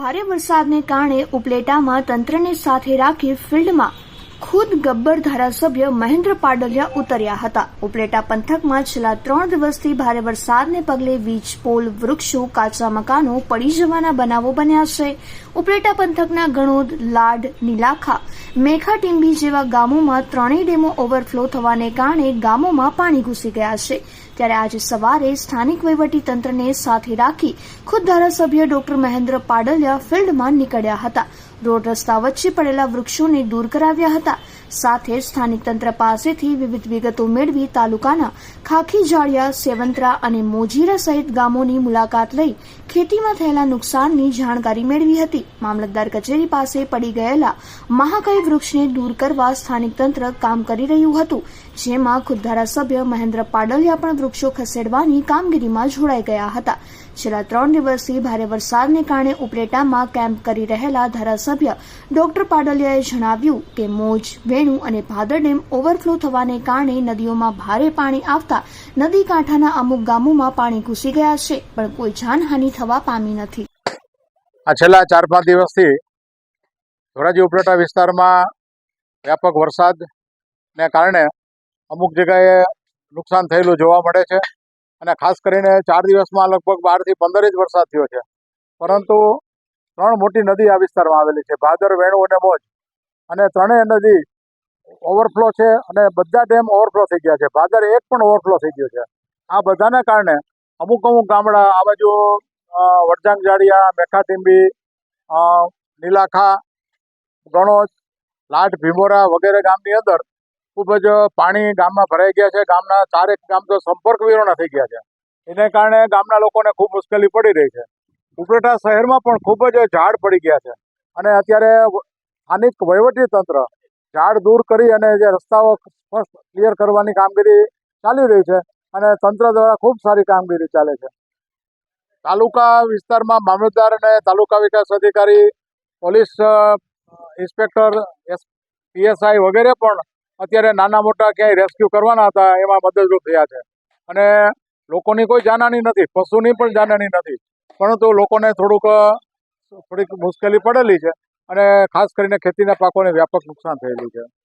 ભારે વરસાદને કારણે ઉપલેટામાં તંત્રને સાથે રાખી ફિલ્ડમાં ખુદ ગબ્બર ધારાસભ્ય મહેન્દ્ર પાડલિયા ઉતર્યા હતા. ઉપલેટા પંથકમાં છેલ્લા ત્રણ દિવસથી ભારે વરસાદને પગલે વીજ, પોલ, વૃક્ષો, કાચા મકાનો પડી જવાના બનાવો બન્યા છે. ઉપલેટા પંથકના ગણોદ, લાડ, નીલાખા મેખાટીંબી જેવા ગામોમાં ત્રણેય ડેમો ઓવરફ્લો થવાને કારણે ગામોમાં પાણી ઘૂસી ગયા છે. ત્યારે આજે સવારે સ્થાનિક તંત્રને સાથે રાખી ખુદ ધારાસભ્ય ડોક્ટર મહેન્દ્ર પાડલિયા ફિલ્ડમાં નીકળ્યા હતા. રોડ રસ્તા વચ્ચે પડેલા વૃક્ષોને દૂર કરાવ્યા હતા. સાથે સ્થાનિક તંત્ર પાસેથી વિવિધ વિગતો મેળવી તાલુકાના ખાખી, જાળિયા, સેવંતરા અને મોજીરા સહિત ગામોની મુલાકાત લઈ ખેતીમાં થયેલા નુકસાનની જાણકારી મેળવી હતી. મામલતદાર કચેરી પાસે પડી ગયેલા મહાકાય વૃક્ષને દૂર કરવા સ્થાનિક તંત્ર કામ કરી રહ્યું હતું, જેમાં ખુદ ધારાસભ્ય મહેન્દ્ર પાડલિયા પણ વૃક્ષો ખસેડવાની કામગીરીમાં જોડાઈ ગયા હતા. છેલ્લા ત્રણ દિવસથી ભારે વરસાદને કારણે ઉપલેટામાં કેમ્પ કરી રહેલા ધારાસભ્ય ડોક્ટર પાડલિયાએ જણાવ્યું કે મોજ વેણુ અને ભાદર ડેમ ઓવરફ્લો થવાને કારણે નદીઓમાં ભારે પાણી આવતા નદી કાંઠાના અમુક ગામોમાં પાણી ઘૂસી ગયા છે, પણ કોઈ જાનહાનિ થવા પામી નથી. આ છેલ્લા ચાર પાંચ દિવસથી ધોરાજી ઉપલેટા વિસ્તારમાં વ્યાપક વરસાદને કારણે અમુક જગ્યાએ નુકસાન થયેલું જોવા મળે છે અને ખાસ કરીને ચાર દિવસમાં લગભગ બારથી પંદર જ વરસાદ થયો છે. પરંતુ ત્રણ મોટી નદી આ વિસ્તારમાં આવેલી છે, ભાદર, વેણુ અને મોજ. અને ત્રણેય નદી ઓવરફ્લો છે અને બધા ડેમ ઓવરફ્લો થઈ ગયા છે. ભાદર એક પણ ઓવરફ્લો થઈ ગયો છે. આ બધાને કારણે અમુક અમુક ગામડા, આ બાજુ વડજાંગ જાડિયા મેખાટીંબી નીલાખા, ગણોજ, લાટ, ભીમોરા વગેરે ગામની અંદર ખૂબ જ પાણી ગામમાં ભરાઈ ગયા છે. ગામના ચારેક ગામ તો સંપર્ક વિહોણા થઈ ગયા છે. એને કારણે ગામના લોકોને ખૂબ મુશ્કેલી પડી રહી છે. ઉપલેટા શહેરમાં પણ ખૂબ જ ઝાડ પડી ગયા છે. અને અત્યારે સ્થાનિક વહીવટી તંત્ર ઝાડ દૂર કરી અને જે રસ્તાઓ સ્પષ્ટ ક્લિયર કરવાની કામગીરી ચાલી રહી છે અને તંત્ર દ્વારા ખૂબ સારી કામગીરી ચાલે છે. તાલુકા વિસ્તારમાં મામલતદાર અને તાલુકા વિકાસ અધિકારી, પોલીસ ઇન્સ્પેક્ટર, એસ, પીએસઆઈ વગેરે પણ અત્યારે નાના મોટા ક્યાંય રેસ્ક્યુ કરવાના હતા એમાં મદદરૂપ થયા છે. અને લોકોની કોઈ જાનહાની નથી, પશુની પણ જાનહાની નથી. પરંતુ લોકોને થોડુંક થોડીક મુશ્કેલી પડેલી છે. અને ખાસ કરીને ખેતીના પાકોને વ્યાપક નુકસાન થયેલું છે.